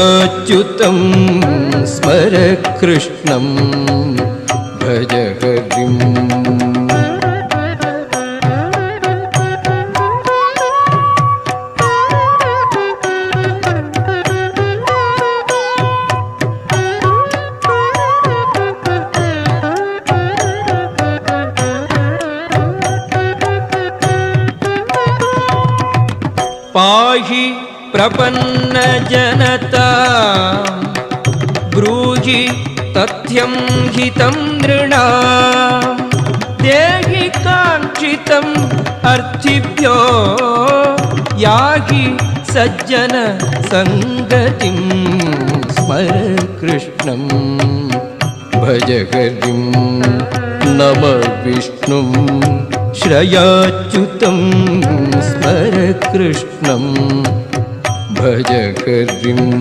अच्युतं स्मर कृष्णं भज हरिम् पाहि प्रपन्नजनता ब्रूहि तथ्यं हितं नृणा देहि काङ्क्षितम् अर्थिभ्यो याहि सज्जन सङ्गतिं स्मर कृष्णं भज हरिं नम विष्णुं। श्रयाच्युतं स्मर कृष्णं ഭജകൃതിം